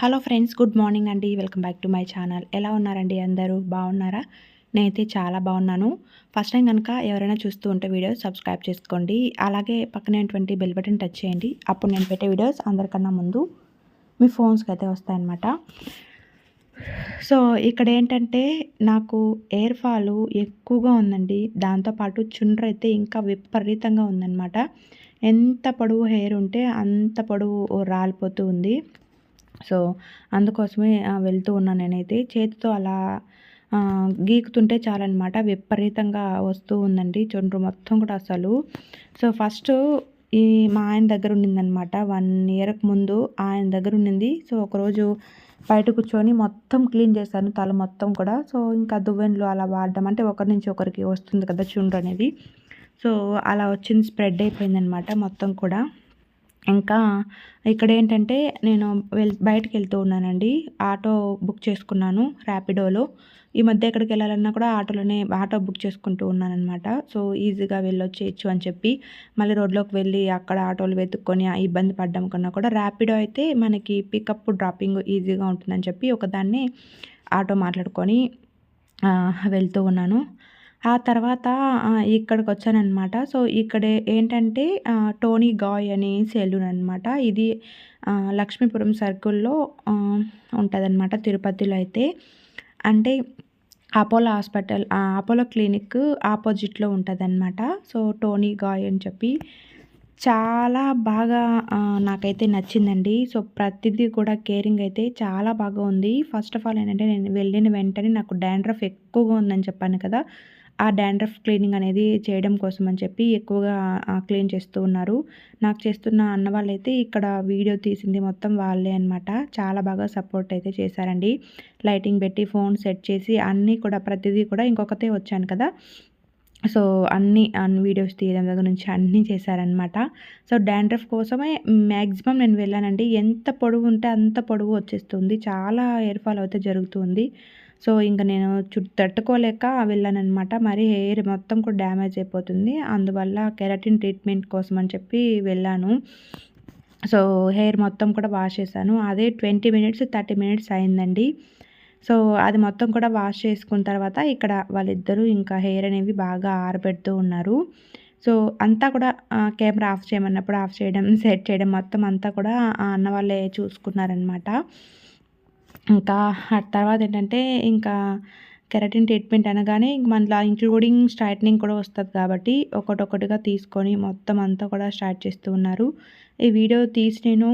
Hello friends good morning అండి. Welcome back to my channel. ఎలా ఉన్నారండి అందరూ? బాగున్నారా? నేనైతే చాలా బాగున్నాను. ఫస్ట్ టైం కనుక ఎవరైనా చూస్తూ ఉంటే వీడియో సబ్స్క్రైబ్ చేసుకోండి. అలాగే పక్కనేటువంటి బెల్ బటన్ టచ్ చేయండి. అప్పుడు నేను పెట్టే వీడియోస్ అందరికన్నా ముందు మీ ఫోన్స్కి అయితే వస్తాయన్నమాట. సో ఇక్కడ ఏంటంటే నాకు ఎయిర్ ఫాల్ ఎక్కువగా ఉందండి. దాంతోపాటు చుండ్ర అయితే ఇంకా విపరీతంగా ఉందన్నమాట. ఎంత పొడవు హెయిర్ ఉంటే అంత పొడవు రాలిపోతూ ఉంది. సో అందుకోసమే వెళ్తూ ఉన్నాను నేనైతే. చేతితో అలా గీకుతుంటే చాలన్నమాట. విపరీతంగా వస్తూ ఉందండి చుండ్రు మొత్తం కూడా అసలు. సో ఫస్ట్ ఈ మా ఆయన దగ్గర ఉండిందనమాట వన్ ఇయర్కి ముందు ఆయన దగ్గర ఉండింది. సో ఒకరోజు బయట కూర్చొని మొత్తం క్లీన్ చేశాను తల మొత్తం కూడా. సో ఇంకా దువ్వెన్లు అలా వాడడం అంటే ఒకరి నుంచి ఒకరికి వస్తుంది కదా చుండ్రు అనేది. సో అలా వచ్చింది స్ప్రెడ్ అయిపోయిందనమాట మొత్తం కూడా. ఇంకా ఇక్కడ ఏంటంటే నేను వెల్ బయటకు వెళ్తూ ఉన్నానండి. ఆటో బుక్ చేసుకున్నాను ర్యాపిడోలో ఈ మధ్య ఎక్కడికి వెళ్ళాలన్నా కూడా ఆటోలోనే ఆటో బుక్ చేసుకుంటూ ఉన్నానమాట సో ఈజీగా వెళ్ళొచ్చేయచ్చు అని చెప్పి మళ్ళీ రోడ్లోకి వెళ్ళి అక్కడ ఆటోలు వెతుక్కొని ఇబ్బంది పడ్డం కన్నా కూడా ర్యాపిడో అయితే మనకి పికప్ డ్రాపింగ్ ఈజీగా ఉంటుందని చెప్పి ఒకదాన్ని ఆటో మాట్లాడుకొని వెళ్తూ ఉన్నాను. ఆ తర్వాత ఇక్కడికి వచ్చాననమాట సో ఇక్కడ ఏంటంటే టోనీ గాయ్ అనే సెలూన్ అనమాట ఇది లక్ష్మీపురం సర్కిల్లో ఉంటుందన్నమాట తిరుపతిలో అయితే. అంటే అపోలో హాస్పిటల్ అపోలో క్లినిక్ ఆపోజిట్లో ఉంటుందన్నమాట సో టోనీ గాయ్ అని చెప్పి. చాలా బాగా నాకైతే నచ్చిందండి. సో ప్రతిదీ కూడా కేరింగ్ అయితే చాలా బాగా ఉంది. ఫస్ట్ ఆఫ్ ఆల్ ఏంటంటే నేను వెళ్ళిన వెంటనే నాకు డాండ్రఫ్ ఎక్కువగా ఉందని చెప్పాను కదా. ఆ డాండ్రఫ్ క్లీనింగ్ అనేది చేయడం కోసం అని చెప్పి ఎక్కువగా క్లీన్ చేస్తూ ఉన్నారు. నాకు చేస్తున్న అన్న వాళ్ళైతే ఇక్కడ వీడియో తీసింది మొత్తం వాళ్ళే అనమాట చాలా బాగా సపోర్ట్ అయితే చేశారండి. లైటింగ్ పెట్టి ఫోన్ సెట్ చేసి అన్నీ కూడా ప్రతిదీ కూడా ఇంకొకతే వచ్చాను కదా. సో అన్నీ అన్ని వీడియోస్ తీయడం దగ్గర నుంచి అన్నీ చేశారనమాట సో డాండ్రఫ్ కోసమే మ్యాక్సిమం నేను వెళ్ళానండి. ఎంత పొడవు ఉంటే అంత పొడవు వచ్చేస్తుంది. చాలా ఏర్ఫాల్ అయితే జరుగుతుంది సో ఇంకా నేను చుట్టూ తట్టుకోలేక వెళ్ళాననమాట మరి హెయిర్ మొత్తం కూడా డ్యామేజ్ అయిపోతుంది. అందువల్ల కెరటిన్ ట్రీట్మెంట్ కోసం అని చెప్పి వెళ్ళాను. సో హెయిర్ మొత్తం కూడా వాష్ చేశాను. అదే ట్వంటీ మినిట్స్ థర్టీ మినిట్స్ అయిందండి. సో అది మొత్తం కూడా వాష్ చేసుకున్న తర్వాత ఇక్కడ వాళ్ళిద్దరూ ఇంకా హెయిర్ అనేవి బాగా ఆరబెడుతూ ఉన్నారు. సో అంతా కూడా కెమెరా ఆఫ్ చేయమన్నప్పుడు ఆఫ్ చేయడం సెట్ చేయడం మొత్తం అంతా కూడా అన్న వాళ్ళే చూసుకున్నారనమాట ఇంకా తర్వాత ఏంటంటే ఇంకా కెరటిన్ ట్రీట్మెంట్ అనగానే ఇంక మనలో ఇంక్లూడింగ్ స్ట్రైట్నింగ్ కూడా వస్తుంది కాబట్టి ఒకటొకటిగా తీసుకొని మొత్తం అంతా కూడా స్టార్ట్ చేస్తూ ఉన్నారు. ఈ వీడియో తీసి నేను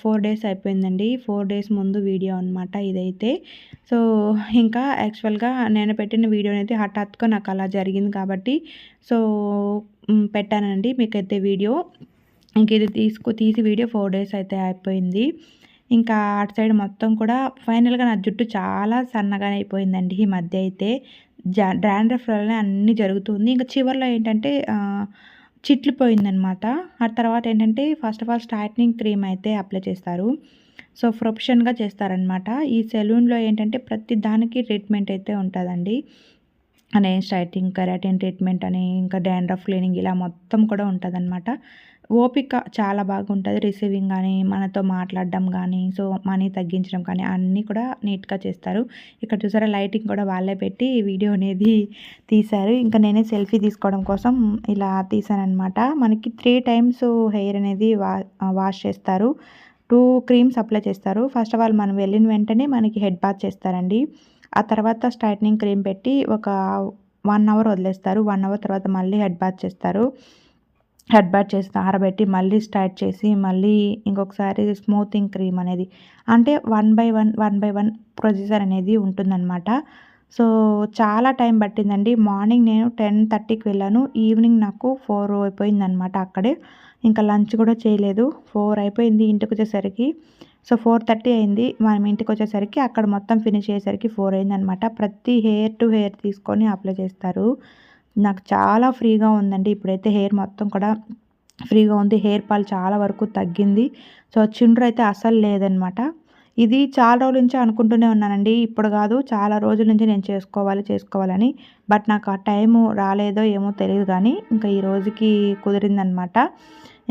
ఫోర్ డేస్ అయిపోయిందండి. ఫోర్ డేస్ ముందు వీడియో అనమాట ఇదైతే. సో ఇంకా యాక్చువల్గా నేను పెట్టిన వీడియో అయితే హఠాత్తుగా నాకు అలా జరిగింది కాబట్టి సో పెట్టానండి మీకైతే వీడియో. ఇంక ఇది తీసుకు తీసి వీడియో ఫోర్ డేస్ అయితే అయిపోయింది. ఇంకా అటు సైడ్ మొత్తం కూడా ఫైనల్గా నా జుట్టు చాలా సన్నగా అయిపోయిందండి ఈ మధ్య అయితే. జా డ్రాండ్రఫ్ వల్లనే అన్నీ జరుగుతుంది. ఇంకా చివరిలో ఏంటంటే చిట్లు పోయిందనమాట ఆ తర్వాత ఏంటంటే first of all straightening cream అయితే అప్లై చేస్తారు. సో ప్రొఫెషన్గా చేస్తారనమాట ఈ సెలూన్లో ఏంటంటే ప్రతి దానికి ట్రీట్మెంట్ అయితే ఉంటుందండి. అనే స్ట్రైటింగ్ కెరాటిన్ ట్రీట్మెంట్ అని ఇంకా డాండ్రఫ్ క్లీనింగ్ ఇలా మొత్తం కూడా ఉంటుందన్నమాట. ఓపిక చాలా బాగుంటుంది రిసీవింగ్ కానీ మనతో మాట్లాడడం కానీ సో మనీ తగ్గించడం కానీ అన్నీ కూడా నీట్గా చేస్తారు. ఇక్కడ చూసారా లైటింగ్ కూడా వాళ్ళే పెట్టి వీడియో అనేది తీశారు. ఇంకా నేనే సెల్ఫీ తీసుకోవడం కోసం ఇలా తీసానమాట మనకి త్రీ టైమ్స్ హెయిర్ అనేది వా వాష్ చేస్తారు. టూ క్రీమ్స్ అప్లై చేస్తారు. ఫస్ట్ ఆఫ్ ఆల్ మనం వెళ్ళిన వెంటనే మనకి హెడ్ బాత్ చేస్తారండి. ఆ తర్వాత స్ట్రైట్నింగ్ క్రీమ్ పెట్టి ఒక వన్ అవర్ వదిలేస్తారు. వన్ అవర్ తర్వాత మళ్ళీ హెడ్ బాత్ చేస్తారు. హెడ్ బ్యాట్ చేసి ఆరబెట్టి మళ్ళీ స్టార్ట్ చేసి మళ్ళీ ఇంకొకసారి స్మూతింగ్ క్రీమ్ అనేది. అంటే one by one one by one procedure అనేది ఉంటుందన్నమాట. సో చాలా టైం పట్టిందండి. మార్నింగ్ నేను టెన్ థర్టీకి వెళ్ళాను. ఈవినింగ్ నాకు ఫోర్ అయిపోయిందనమాట అక్కడే. ఇంకా లంచ్ కూడా చేయలేదు. ఫోర్ అయిపోయింది ఇంటికి వచ్చేసరికి. సో ఫోర్ థర్టీ అయింది. మనం ఇంటికి వచ్చేసరికి అక్కడ మొత్తం ఫినిష్ అయ్యేసరికి ఫోర్ అయిందనమాట ప్రతి హెయిర్ టు హెయిర్ తీసుకొని అప్లై చేస్తారు. నాకు చాలా ఫ్రీగా ఉందండి. ఇప్పుడైతే హెయిర్ మొత్తం కూడా ఫ్రీగా ఉంది. హెయిర్ ఫాల్ చాలా వరకు తగ్గింది. సో చుండ్రు అయితే అసలు లేదనమాట. ఇది చాలా రోజుల నుంచి అనుకుంటూనే ఉన్నానండి. ఇప్పుడు కాదు చాలా రోజుల నుంచి నేను చేసుకోవాలి చేసుకోవాలని. బట్ నాకు ఆ టైము రాలేదో ఏమో తెలియదు కానీ ఇంకా ఈ రోజుకి కుదిరిందనమాట.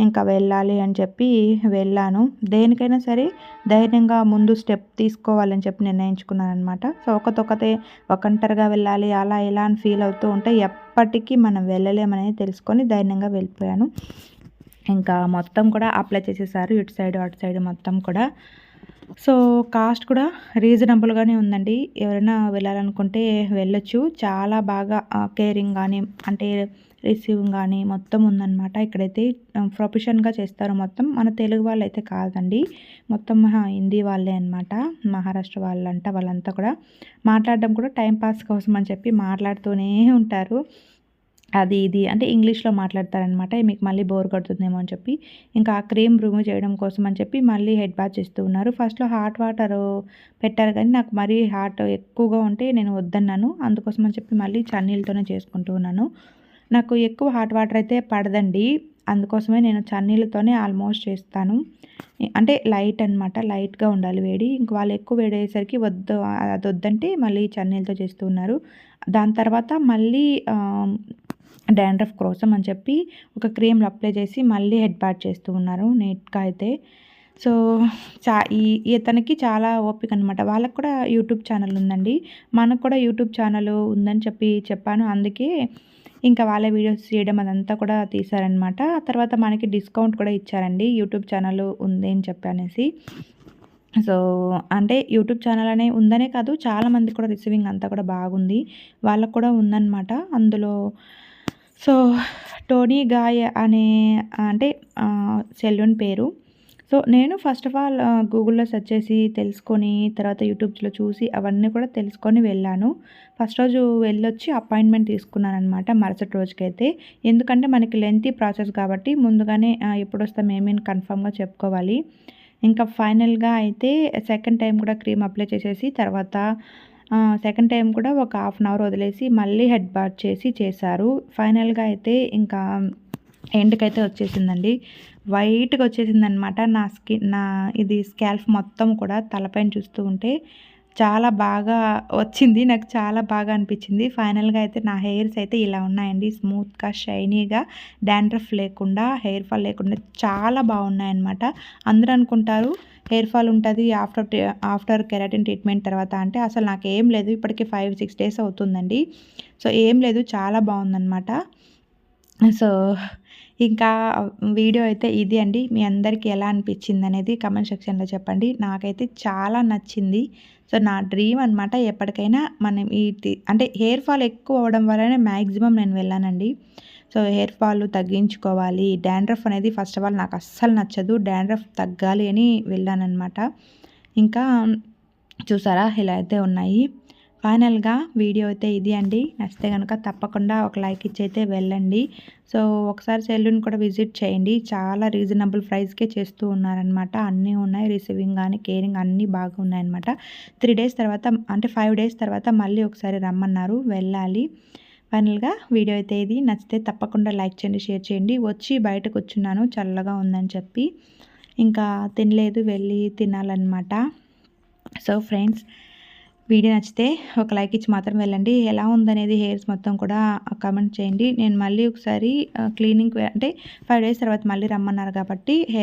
ఇంకా వెళ్ళాలి అని చెప్పి వెళ్ళాను. దేనికైనా సరే ధైర్యంగా ముందు స్టెప్ తీసుకోవాలని చెప్పి నిర్ణయించుకున్నాను అనమాట సో ఒకతొకతే ఒకంటరిగా వెళ్ళాలి అలా ఇలా అని ఫీల్ అవుతూ ఉంటే ఎప్పటికీ మనం వెళ్ళలేమనేది తెలుసుకొని ధైర్యంగా వెళ్ళిపోయాను. ఇంకా మొత్తం కూడా అప్లై చేసేసారు ఇటు సైడ్ అటు సైడ్ మొత్తం కూడా. సో కాస్ట్ కూడా రీజనబుల్గానే ఉందండి. ఎవరైనా వెళ్ళాలనుకుంటే వెళ్ళొచ్చు. చాలా బాగా కేరింగ్ కానీ అంటే రిసీవింగ్ కానీ మొత్తం ఉందన్నమాట. ఇక్కడైతే ప్రొఫెషన్గా చేస్తారు మొత్తం. మన తెలుగు వాళ్ళు అయితే కాదండి. మొత్తం హిందీ వాళ్ళే అనమాట మహారాష్ట్ర వాళ్ళంట వాళ్ళంతా కూడా మాట్లాడడం కూడా టైం పాస్ కోసం అని చెప్పి మాట్లాడుతూనే ఉంటారు. అది ఇది అంటే ఇంగ్లీష్లో మాట్లాడతారనమాట మీకు మళ్ళీ బోర్ కొడుతుందేమో అని చెప్పి ఇంకా ఆ క్రీమ్ రిమూవ్ చేయడం కోసం అని చెప్పి మళ్ళీ హెడ్ బాత్ చేస్తూ ఉన్నారు. ఫస్ట్లో హాట్ వాటర్ పెట్టారు కానీ నాకు మరీ హాట్ ఎక్కువగా ఉంటే నేను వద్దన్నాను. అందుకోసం అని చెప్పి మళ్ళీ చన్నీళ్ళతోనే చేసుకుంటూ ఉన్నాను. నాకు ఎక్కువ హాట్ వాటర్ అయితే పడదండి. అందుకోసమే నేను చన్నీళ్ళతోనే ఆల్మోస్ట్ చేస్తాను. అంటే లైట్ అనమాట లైట్గా ఉండాలి వేడి. ఇంక వాళ్ళు ఎక్కువ వేడేసరికి వద్దు అది వద్దంటే మళ్ళీ చన్నీళ్ళతో చేస్తూ ఉన్నారు. దాని తర్వాత మళ్ళీ డాండ్రఫ్ కోసం అని చెప్పి ఒక క్రీమ్లు అప్లై చేసి మళ్ళీ హెడ్ బ్యాట్ చేస్తూ ఉన్నారు నీట్గా అయితే. సో చా ఈ ఇతనికి చాలా ఓపిక అనమాట వాళ్ళకు కూడా యూట్యూబ్ ఛానల్ ఉందండి. మనకు కూడా యూట్యూబ్ ఛానల్ ఉందని చెప్పి చెప్పాను. అందుకే ఇంకా వాళ్ళ వీడియోస్ చేయడం అదంతా కూడా తీశారనమాట తర్వాత మనకి డిస్కౌంట్ కూడా ఇచ్చారండి. యూట్యూబ్ ఛానల్ ఉంది అని చెప్పనేసి సో అంటే యూట్యూబ్ ఛానల్ అనే ఉందనే కాదు చాలామంది కూడా రిసీవింగ్ అంతా కూడా బాగుంది. వాళ్ళకు కూడా ఉందన్నమాట. అందులో సో టోనీ గాయ్ అనే అంటే సెలూన్ పేరు. సో నేను ఫస్ట్ ఆఫ్ ఆల్ గూగుల్లో సెర్చ్ చేసి తెలుసుకొని తర్వాత యూట్యూబ్స్లో చూసి అవన్నీ కూడా తెలుసుకొని వెళ్ళాను. ఫస్ట్ రోజు వెళ్ళొచ్చి అపాయింట్మెంట్ తీసుకున్నాను అనమాట మరుసటి రోజుకైతే. ఎందుకంటే మనకి లెంతీ ప్రాసెస్ కాబట్టి ముందుగానే ఎప్పుడు వస్తాం ఏమేమి కన్ఫామ్గా చెప్పుకోవాలి. ఇంకా ఫైనల్గా అయితే సెకండ్ టైం కూడా క్రీమ్ అప్లై చేసేసి తర్వాత సెకండ్ టైం కూడా ఒక హాఫ్ అన్ అవర్ వదిలేసి మళ్ళీ హెడ్ బాత్ చేసి చేశారు. ఫైనల్గా అయితే ఇంకా ఎండ్కైతే వచ్చేసిందండి. వైట్గా వచ్చేసింది అనమాట నా స్కిన్ నా ఇది స్కాల్ఫ్ మొత్తం కూడా తలపైన చూస్తూ ఉంటే. చాలా బాగా వచ్చింది. నాకు చాలా బాగా అనిపించింది. ఫైనల్గా అయితే నా హెయిర్స్ అయితే ఇలా ఉన్నాయండి. స్మూత్గా షైనీగా డాండ్రఫ్ లేకుండా హెయిర్ ఫాల్ లేకుండా చాలా బాగున్నాయన్నమాట. అందరూ అనుకుంటారు హెయిర్ ఫాల్ ఉంటుంది ఆఫ్టర్ ఆఫ్టర్ కెరాటిన్ ట్రీట్మెంట్ తర్వాత అంటే అసలు నాకు ఏం లేదు. ఇప్పటికి ఫైవ్ సిక్స్ డేస్ అవుతుందండి. సో ఏం లేదు చాలా బాగుందన్నమాట. సో ఇంకా వీడియో అయితే ఇది అండి. మీ అందరికీ ఎలా అనిపించింది అనేది కమెంట్ సెక్షన్లో చెప్పండి. నాకైతే చాలా నచ్చింది. సో నా డ్రీమ్ అనమాట ఎప్పటికైనా మనం ఈ అంటే హెయిర్ ఫాల్ ఎక్కువ అవ్వడం వల్లనే మ్యాక్సిమం నేను వెళ్ళానండి. సో హెయిర్ ఫాల్ తగ్గించుకోవాలి. డాండ్రఫ్ అనేది ఫస్ట్ ఆఫ్ ఆల్ నాకు అస్సలు నచ్చదు. డాండ్రఫ్ తగ్గాలి అని వెళ్ళానమాట ఇంకా చూసారా ఇలా అయితే ఉన్నాయి. ఫైనల్గా వీడియో అయితే ఇది అండి. నచ్చితే కనుక తప్పకుండా ఒక లైక్ ఇచ్చి అయితే వెళ్ళండి. సో ఒకసారి సెలూన్ కూడా విజిట్ చేయండి. చాలా రీజనబుల్ ప్రైస్కే చేస్తూ ఉన్నారనమాట అన్నీ ఉన్నాయి. రిసీవింగ్ కానీ కేరింగ్ అన్నీ బాగా ఉన్నాయన్నమాట. త్రీ డేస్ తర్వాత అంటే ఫైవ్ డేస్ తర్వాత మళ్ళీ ఒకసారి రమ్మన్నారు. వెళ్ళాలి. ఫైనల్గా వీడియో అయితే ఇది. నచ్చితే తప్పకుండా లైక్ చేయండి షేర్ చేయండి. వచ్చి బయటకు వచ్చున్నాను చల్లగా ఉందని చెప్పి. ఇంకా తినలేదు. వెళ్ళి తినాలన్నమాట. సో ఫ్రెండ్స్ వీడియో నచ్చితే ఒక లైక్ ఇచ్చి మాత్రం వెళ్ళండి. ఎలా ఉందనేది హెయిర్స్ మొత్తం కూడా కామెంట్ చేయండి. నేను మళ్ళీ ఒకసారి క్లీనింగ్ అంటే ఫైవ్ డేస్ తర్వాత మళ్ళీ రమ్మన్నారు కాబట్టి